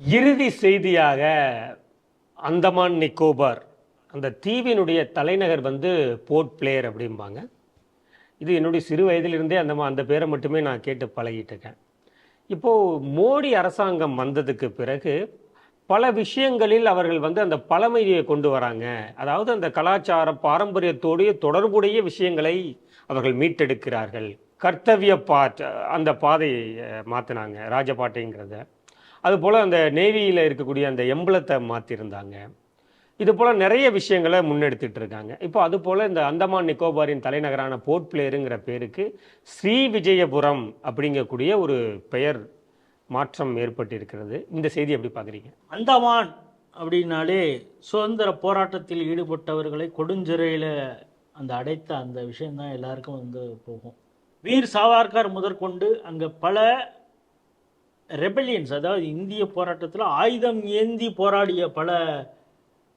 இறுதி செய்தியாக அந்தமான் நிக்கோபார் அந்த தீவினுடைய தலைநகர் வந்து போர்ட் பிளேயர் அப்படிம்பாங்க. இது என்னுடைய சிறு வயதிலிருந்தே அந்த அந்த பேரை மட்டுமே நான் கேட்டு பழகிட்டு இருக்கேன் இப்போது மோடி அரசாங்கம் வந்ததுக்கு பிறகு பல விஷயங்களில் அவர்கள் வந்து அந்த பழமையை கொண்டு வராங்க. அதாவது அந்த கலாச்சார பாரம்பரியத்தோடைய தொடர்புடைய விஷயங்களை அவர்கள் மீட்டெடுக்கிறார்கள். கர்த்தவிய பாட் அந்த பாதையை மாற்றினாங்க ராஜபாட்டைங்கிறத. அதுபோல் அந்த நேவியில் இருக்கக்கூடிய அந்த எம்பளத்தை மாற்றிருந்தாங்க இது போல் நிறைய விஷயங்களை முன்னெடுத்துட்டு இருக்காங்க. இப்போ அது போல் இந்த அந்தமான் நிக்கோபாரின் தலைநகரான போர்ட் பிளேயருங்கிற பேருக்கு ஸ்ரீ விஜயபுரம் அப்படிங்கக்கூடிய ஒரு பெயர் மாற்றம் ஏற்பட்டிருக்கிறது. இந்த செய்தி எப்படி பார்க்குறீங்க? அந்தமான் அப்படின்னாலே சுதந்திர போராட்டத்தில் ஈடுபட்டவர்களை கொடுஞ்சிறையில் அந்த அடைத்த அந்த விஷயம்தான் எல்லாருக்கும் வந்து போகும். வீர் சாவார்கர் முதற்கொண்டு அங்கே பல ரெபெலியன்ஸ் அதாவது இந்திய போராட்டத்தில் ஆயுதம் ஏந்தி போராடிய பல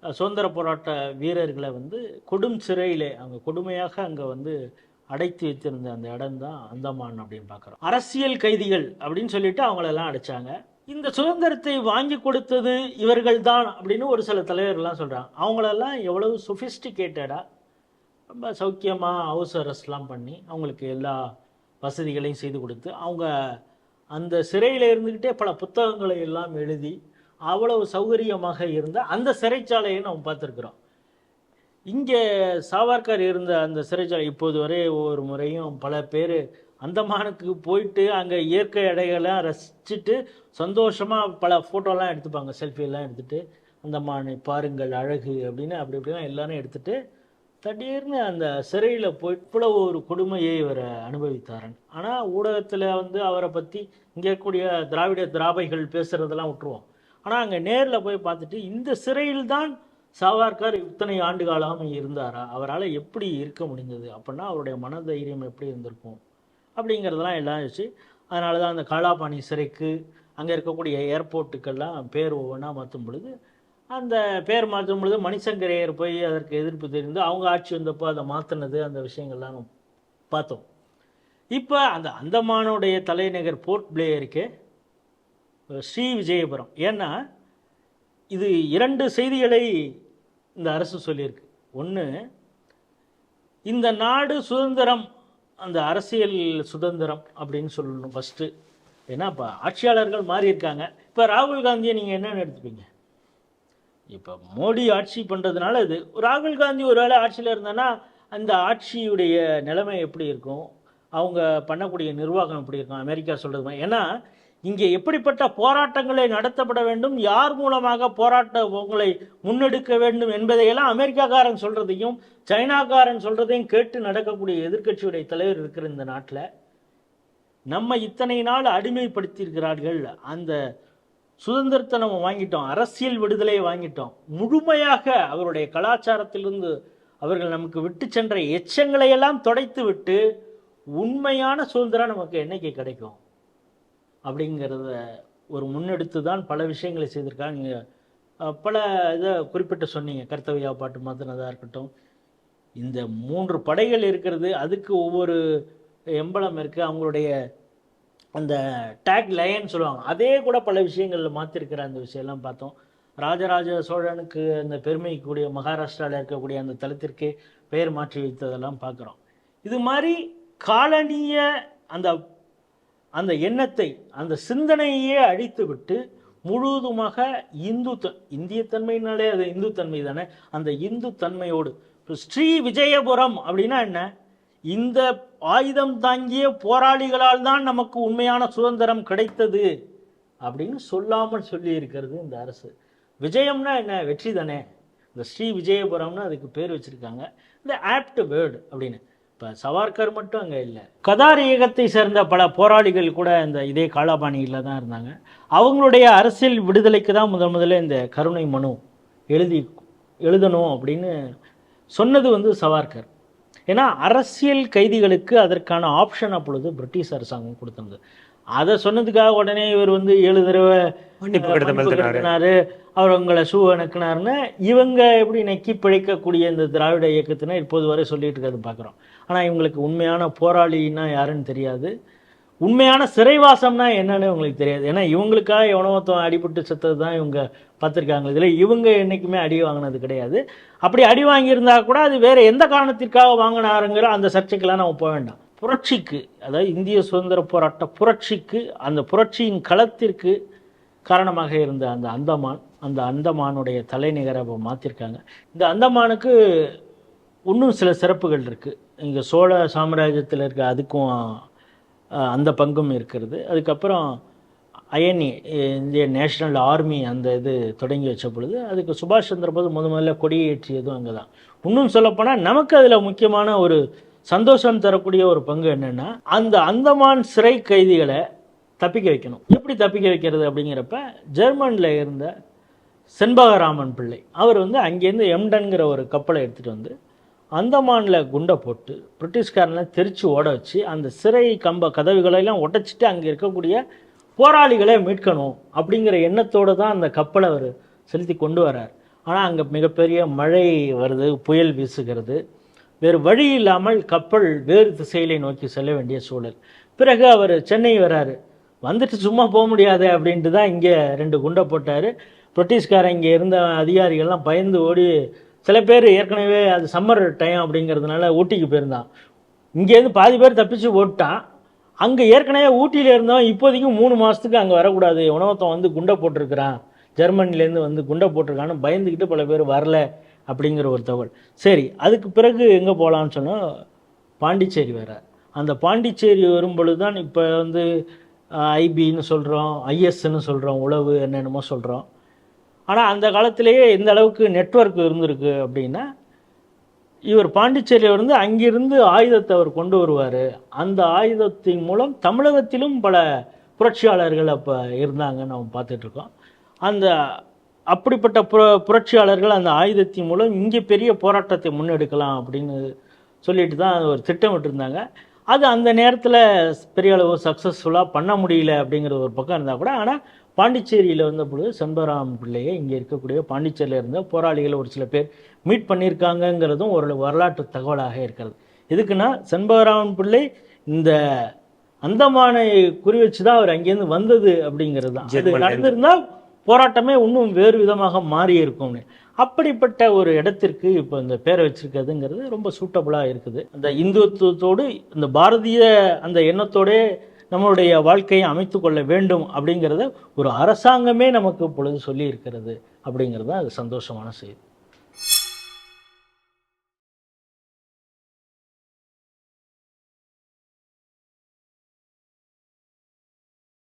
சுதந்திர போராட்ட வீரர்களை வந்து கொடும் சிறையிலே அங்கே கொடுமையாக அங்கே வந்து அடைத்து வைத்திருந்த அந்த இடம் தான் அந்தமான் அப்படின்னு பார்க்குறோம். அரசியல் கைதிகள் அப்படின்னு சொல்லிட்டு அவங்களெல்லாம் அடைச்சாங்க. இந்த சுதந்திரத்தை வாங்கி கொடுத்தது இவர்கள் தான் அப்படின்னு ஒரு சில தலைவர்கள்லாம் சொல்கிறாங்க அவங்களெல்லாம் எவ்வளவு சொஃபிஸ்டிகேட்டடாக ரொம்ப சௌக்கியமாக ஹவுஸ் அரெஸ்ட்லாம் பண்ணி அவங்களுக்கு எல்லா வசதிகளையும் செய்து கொடுத்து அவங்க அந்த சிறையில் இருந்துக்கிட்டே பல புத்தகங்களை எல்லாம் எழுதி அவ்வளவு சௌகரியமாக இருந்த அந்த சிறைச்சாலையை நம்ம பார்த்துருக்குறோம். இங்கே சாவர்கர் இருந்த அந்த சிறைச்சாலை இப்போது வரை ஒவ்வொரு முறையும் பல பேர் அந்தமானுக்கு போயிட்டு அங்கே இயற்கை அடைகள்லாம் ரசிச்சுட்டு சந்தோஷமாக பல ஃபோட்டோலாம் எடுத்துப்பாங்க செல்ஃபியெல்லாம் எடுத்துகிட்டு அந்தமானை பாருங்கள் அழகு அப்படின்னு அப்படி இப்படிலாம் எல்லாரும் எடுத்துகிட்டு திடீர்னு அந்த சிறையில் போய் இவ்வளவு ஒரு கொடுமையை இவர் அனுபவித்தாரன். ஆனால் ஊடகத்தில் வந்து அவரை பற்றி இங்கே இருக்கக்கூடிய திராவிட திராபைகள் பேசுகிறதெல்லாம் விட்டுருவோம். ஆனால் அங்கே நேரில் போய் பார்த்துட்டு இந்த சிறையில் தான் இத்தனை ஆண்டு காலம் இருந்தாரா? அவரால் எப்படி இருக்க முடிஞ்சது? அப்படின்னா அவருடைய மனதைரியம் எப்படி இருந்திருக்கும்? அப்படிங்கிறதெல்லாம் எல்லாம் வச்சு அதனால தான் அந்த காலாபாணி சிறைக்கு அங்கே இருக்கக்கூடிய ஏர்போர்ட்டுக்கெல்லாம் பேர் ஒவ்வொன்றா மாற்றும் பொழுது அந்த பேர் மாற்றும் பொழுது மணிசங்கரையர் போய் அதற்கு எதிர்ப்பு தெரிந்து அவங்க ஆட்சி வந்தப்போ அதை மாற்றினது அந்த விஷயங்கள்லாம் பார்த்தோம். இப்போ அந்த அந்தமானுடைய தலைநகர் போர்ட் பிளேயருக்கு ஸ்ரீ விஜயபுரம். ஏன்னா இது இரண்டு செய்திகளை இந்த அரசு சொல்லியிருக்கு. ஒன்று இந்த நாடு சுதந்திரம் அந்த அரசியல் சுதந்திரம் அப்படின்னு சொல்லணும் ஃபஸ்ட்டு ஏன்னா இப்போ ஆட்சியாளர்கள் மாறி இருக்காங்க இப்போ ராகுல் காந்தியை நீங்கள் என்னென்னு எடுத்துப்பீங்க? இப்போ மோடி ஆட்சி பண்ணுறதுனால இது ராகுல் காந்தி ஒரு வேளை ஆட்சியில் இருந்தானா அந்த ஆட்சியுடைய நிலைமை எப்படி இருக்கும்? அவங்க பண்ணக்கூடிய நிர்வாகம் எப்படி இருக்கும்? அமெரிக்கா சொல்கிறது ஏன்னா இங்கே எப்படிப்பட்ட போராட்டங்களை நடத்தப்பட வேண்டும்? யார் மூலமாக போராட்ட உங்களை முன்னெடுக்க வேண்டும் என்பதையெல்லாம் அமெரிக்காக்காரன் சொல்கிறதையும் சைனாக்காரன் சொல்கிறதையும் கேட்டு நடக்கக்கூடிய எதிர்க்கட்சியுடைய தலைவர் இருக்கிற இந்த நாட்டில் நம்ம இத்தனை நாள் அடிமைப்படுத்தியிருக்கிறார்கள். அந்த சுதந்திரத்தை நம்ம வாங்கிட்டோம் அரசியல் விடுதலையை வாங்கிட்டோம். முழுமையாக அவருடைய கலாச்சாரத்திலிருந்து அவர்கள் நமக்கு விட்டு சென்ற எச்சங்களையெல்லாம் துடைத்து விட்டு உண்மையான சுதந்திரம் நமக்கு என்னைக்கு கிடைக்கும்? அப்படிங்கிறத ஒரு முன்னெடுத்து தான் பல விஷயங்களை செய்திருக்காங்க. பல இதை குறிப்பிட்டு சொன்னீங்க. கர்த்தவியா பாட்டு மாற்றினதாக இருக்கட்டும். இந்த மூன்று படைகள் இருக்கிறது அதுக்கு ஒவ்வொரு எம்பளம் இருக்குது அவங்களுடைய அந்த டேக் லயன் சொல்லுவாங்க. அதே கூட பல விஷயங்களில் மாற்றிருக்கிற அந்த விஷயம்லாம் பார்த்தோம். ராஜராஜ சோழனுக்கு அந்த பெருமைக்கூடிய மகாராஷ்டிராவில் இருக்கக்கூடிய அந்த தளத்திற்கு பெயர் மாற்றி வைத்ததெல்லாம் பார்க்குறோம். இது மாதிரி காலனிய அந்த அந்த எண்ணத்தை அந்த சிந்தனையே அழித்து விட்டு முழுவதுமாக இந்து த இந்திய தன்மைனாலே அது இந்து தன்மை தானே அந்த இந்து தன்மையோடு. ஸ்ரீ விஜயபுரம் அப்படின்னா என்ன? இந்த ஆயுதம் தாங்கிய போராளிகளால் தான் நமக்கு உண்மையான சுதந்திரம் கிடைத்தது அப்படின்னு சொல்லாமல் சொல்லியிருக்கிறது இந்த அரசு. விஜயம்னா என்ன? வெற்றி தானே. இந்த ஸ்ரீ விஜயபுரம்னு அதுக்கு பேர் வச்சிருக்காங்க. இந்த ஆப்ட் வேர்டு அப்படின்னு. இப்போ சவார்கர் மட்டும் அங்கே இல்லை. கதார் இயக்கத்தை சேர்ந்த பல போராளிகள் கூட இந்த இதே காலாபாணியில் தான் இருந்தாங்க. அவங்களுடைய அரசியல் விடுதலைக்கு தான் முதல் முதல்ல இந்த கருணை மனு எழுதி எழுதணும் அப்படின்னு சொன்னது வந்து சவார்கர். ஏன்னா அரசியல் கைதிகளுக்கு அதற்கான ஆப்ஷன் அப்பொழுது பிரிட்டிஷ் அரசாங்கம் கொடுத்தது. அதை சொன்னதுக்காக உடனே இவர் வந்து ஏழு தடவை. கட்டினாரு. அவர் உங்களை ஷூ அணுக்குனாருன்னு இவங்க எப்படி நெக்கி பிழைக்கக்கூடிய இந்த திராவிட இயக்கத்தினர் இப்போது வரை சொல்லிட்டு இருக்கிறது பார்க்குறோம் ஆனால் இவங்களுக்கு உண்மையான போராளின்னா யாருன்னு தெரியாது. உண்மையான சிறைவாசம்னா என்னன்னு உங்களுக்கு தெரியாது. ஏன்னா இவங்களுக்காக எவனோ அடிபட்டு செத்தது தான் இவங்க பார்த்துருக்காங்க இதில் இவங்க என்றைக்குமே அடி வாங்கினது கிடையாது. அப்படி அடி வாங்கியிருந்தா கூட அது வேறு எந்த காரணத்திற்காக வாங்கினாருங்கிற அந்த சர்ச்சைக்கெல்லாம் நம்ம போக வேண்டாம். புரட்சிக்கு அதாவது இந்திய சுதந்திர போராட்ட புரட்சிக்கு அந்த புரட்சியின் களத்திற்கு காரணமாக இருந்த அந்த அந்தமான் அந்த அந்தமானுடைய தலைநகரை இப்போ மாற்றிருக்காங்க இந்த அந்தமானுக்கு இன்னும் சில சிறப்புகள் இருக்குது இங்கே சோழ சாம்ராஜ்யத்தில் இருக்க அதுக்கும் அந்த பங்கும் இருக்கிறது. அதுக்கப்புறம் அயனி இந்திய நேஷனல் ஆர்மி அந்த இது தொடங்கி வச்ச பொழுது அதுக்கு சுபாஷ் சந்திரபோஸ் முத முதல்ல கொடியேற்றியதும் அங்கே தான். இன்னும் சொல்லப்போனால் நமக்கு அதில் முக்கியமான ஒரு சந்தோஷம் தரக்கூடிய ஒரு பங்கு என்னென்னா அந்த அந்தமான் சிறை கைதிகளை தப்பிக்க வைக்கணும். எப்படி தப்பிக்க வைக்கிறது அப்படிங்கிறப்ப ஜெர்மனில் இருந்த செண்பகராமன் பிள்ளை அவர் வந்து அங்கேருந்து எம்டன்கிற ஒரு கப்பலை எடுத்துகிட்டு வந்து அந்தமானில் குண்டை போட்டு பிரிட்டிஷ்காரனை தெரிச்சு ஓட வச்சு அந்த சிறை கம்ப கதவுகளெல்லாம் உடைச்சிட்டு அங்கே இருக்கக்கூடிய போராளிகளை மீட்கணும் அப்படிங்கிற எண்ணத்தோடு தான் அந்த கப்பலை அவர் செலுத்தி கொண்டு வரார். ஆனால் அங்கே மிகப்பெரிய மழை வருது புயல் வீசுகிறது. வேறு வழி இல்லாமல் கப்பல் வேறு திசையிலே நோக்கி செல்ல வேண்டிய சூழல். பிறகு அவர் சென்னை வராரு. வந்துட்டு சும்மா போக முடியாது அப்படின்ட்டு தான் இங்கே ரெண்டு குண்டை போட்டார். பிரிட்டிஷ்காரன் இங்கே இருந்த அதிகாரிகள்லாம் பயந்து ஓடி சில பேர் ஏற்கனவே அது சம்மர் டைம் அப்படிங்கிறதுனால ஊட்டிக்கு போயிருந்தான். இங்கேருந்து பாதி பேர் தப்பிச்சு ஓட்டான். அங்கே ஏற்கனவே ஊட்டியில் இருந்தவன் இப்போதைக்கு மூணு மாதத்துக்கு அங்கே வரக்கூடாது. உணவத்தம் வந்து குண்டை போட்டிருக்கிறான். ஜெர்மனிலேருந்து வந்து குண்டை போட்டிருக்கான்னு பயந்துக்கிட்டு பல பேர் வரல அப்படிங்கிற ஒரு தகவல். சரி அதுக்கு பிறகு எங்கே போகலான்னு சொன்னால் பாண்டிச்சேரி வேற. அந்த பாண்டிச்சேரி வரும் பொழுது தான் இப்போ வந்து ஐபின்னு சொல்கிறோம் ஐஎஸ்ன்னு சொல்கிறோம் உளவு என்னென்னமோ சொல்கிறோம் ஆனால் அந்த காலத்திலேயே எந்த அளவுக்கு நெட்வொர்க் இருந்திருக்கு அப்படின்னா இவர் பாண்டிச்சேரியில் இருந்து அங்கிருந்து ஆயுதத்தை அவர் கொண்டு வருவார். அந்த ஆயுதத்தின் மூலம் தமிழகத்திலும் பல புரட்சியாளர்கள் அப்போ இருந்தாங்கன்னு நம்ம பார்த்துட்ருக்கோம் அந்த அப்படிப்பட்ட புர புரட்சியாளர்கள் அந்த ஆயுதத்தின் மூலம் இங்கே பெரிய போராட்டத்தை முன்னெடுக்கலாம் அப்படின்னு சொல்லிட்டு தான் ஒரு திட்டமிட்டிருந்தாங்க. அது அந்த நேரத்தில் பெரிய அளவு சக்ஸஸ்ஃபுல்லாக பண்ண முடியல அப்படிங்கிற ஒரு பக்கம் இருந்தால் கூட ஆனால் பாண்டிச்சேரியில் வந்த பொழுது செண்பராம் பிள்ளையை இங்கே இருக்கக்கூடிய பாண்டிச்சேரியில் இருந்த போராளிகள் ஒரு சில பேர் மீட் பண்ணியிருக்காங்கங்கிறதும் ஒரு வரலாற்று தகவலாக இருக்கிறது. எதுக்குன்னா செண்பகராமன் பிள்ளை இந்த அந்தமானை குறி வச்சு தான் அவர் அங்கேருந்து வந்தது அப்படிங்கிறது தான். இது ஜெர்மன்ல நடந்திருந்தா போராட்டமே இன்னும் வேறு விதமாக மாறி இருக்கும்னு அப்படிப்பட்ட ஒரு இடத்திற்கு இப்போ இந்த பேரை வச்சிருக்கிறதுங்கிறது ரொம்ப சூட்டபுளாக இருக்குது. அந்த இந்துத்துவத்தோடு இந்த பாரதிய அந்த எண்ணத்தோடே நம்மளுடைய வாழ்க்கையை அமைத்து கொள்ள வேண்டும் அப்படிங்கிறத ஒரு அரசாங்கமே நமக்கு இப்பொழுது சொல்லி இருக்கிறது அப்படிங்கிறது தான் அது சந்தோஷமான செய்தி.